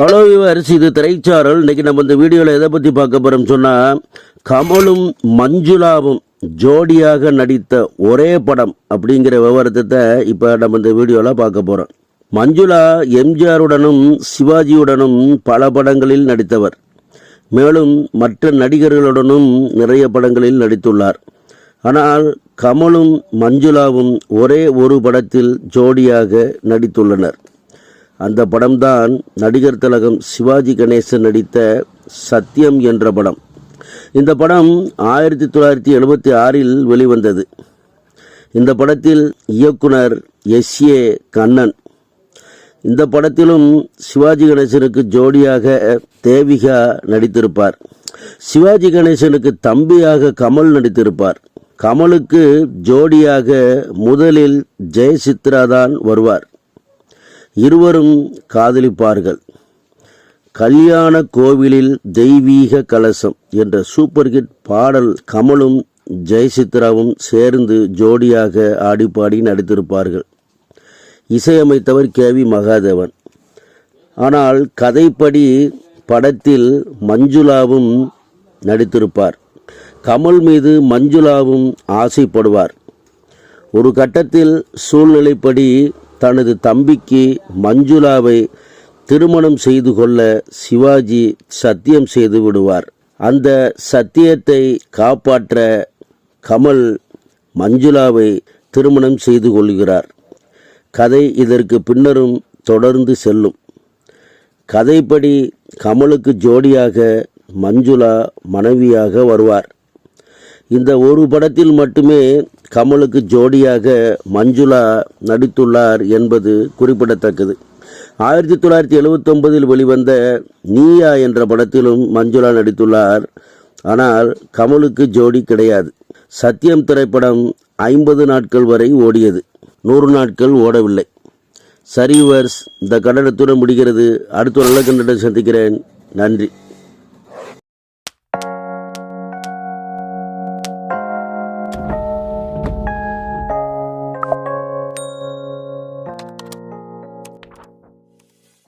Hello yours இது திரைச்சாரல். இன்னைக்கு நம்ம இந்த வீடியோவில் எதை பற்றி பார்க்க போகிறோம் சொன்னால் கமலும் மஞ்சுளாவும் ஜோடியாக நடித்த ஒரே படம் அப்படிங்கிற விவரத்தை இப்போ நம்ம இந்த வீடியோவில் பார்க்க போகிறோம் மஞ்சுளா எம்ஜிஆருடனும் சிவாஜியுடனும் பல படங்களில் நடித்தவர். மேலும் மற்ற நடிகர்களுடனும் நிறைய படங்களில் நடித்துள்ளார். ஆனால் கமலும் மஞ்சுளாவும் ஒரே ஒரு படத்தில் ஜோடியாக நடித்துள்ளனர். அந்த படம்தான் நடிகர் திலகம் சிவாஜி கணேசன் நடித்த சத்தியம் என்ற படம். இந்த படம் ஆயிரத்தி தொள்ளாயிரத்தி எழுபத்தி ஆறில் வெளிவந்தது. இந்த படத்தில் இயக்குனர் எஸ் ஏ கண்ணன். இந்த படத்திலும் சிவாஜி கணேசனுக்கு ஜோடியாக தேவிகா நடித்திருப்பார். சிவாஜி கணேசனுக்கு தம்பியாக கமல் நடித்திருப்பார். கமலுக்கு ஜோடியாக முதலில் ஜெயசித்ரா தான் வருவார். இருவரும் காதலிப்பார்கள். கல்யாண கோவிலில் தெய்வீக கலசம் என்ற சூப்பர் ஹிட் பாடல் கமலும் ஜெயசித்ராவும் சேர்ந்து ஜோடியாக ஆடிப்பாடி நடித்திருப்பார்கள். இசையமைத்தவர் கே வி மகாதேவன். ஆனால் கதைப்படி படத்தில் மஞ்சுளாவும் நடித்திருப்பார். கமல் மீது மஞ்சுளாவும் ஆசைப்படுவார். ஒரு கட்டத்தில் சூழ்நிலைப்படி தனது தம்பிக்கு மஞ்சுளாவை திருமணம் செய்து கொள்ள சிவாஜி சத்தியம் செய்து விடுவார். அந்த சத்தியத்தை காப்பாற்ற கமல் மஞ்சுளாவை திருமணம் செய்து கொள்கிறார். கதை இதற்கு பின்னரும் தொடர்ந்து செல்லும். கதைப்படி கமலுக்கு ஜோடியாக மஞ்சுளா மனைவியாக வருவார். இந்த ஒரு படத்தில் மட்டுமே கமலுக்கு ஜோடியாக மஞ்சுளா நடித்துள்ளார் என்பது குறிப்பிடத்தக்கது. ஆயிரத்தி தொள்ளாயிரத்தி எழுவத்தொன்பதில் வெளிவந்த நீயா என்ற படத்திலும் மஞ்சுளா நடித்துள்ளார். ஆனால் கமலுக்கு ஜோடி கிடையாது. சத்தியம் திரைப்படம் ஐம்பது நாட்கள் வரை ஓடியது. நூறு நாட்கள் ஓடவில்லை. சரிவர்ஸ் இந்த கண்டனத்துடன் முடிகிறது. அடுத்த நல்ல கண்டனம் சந்திக்கிறேன். நன்றி.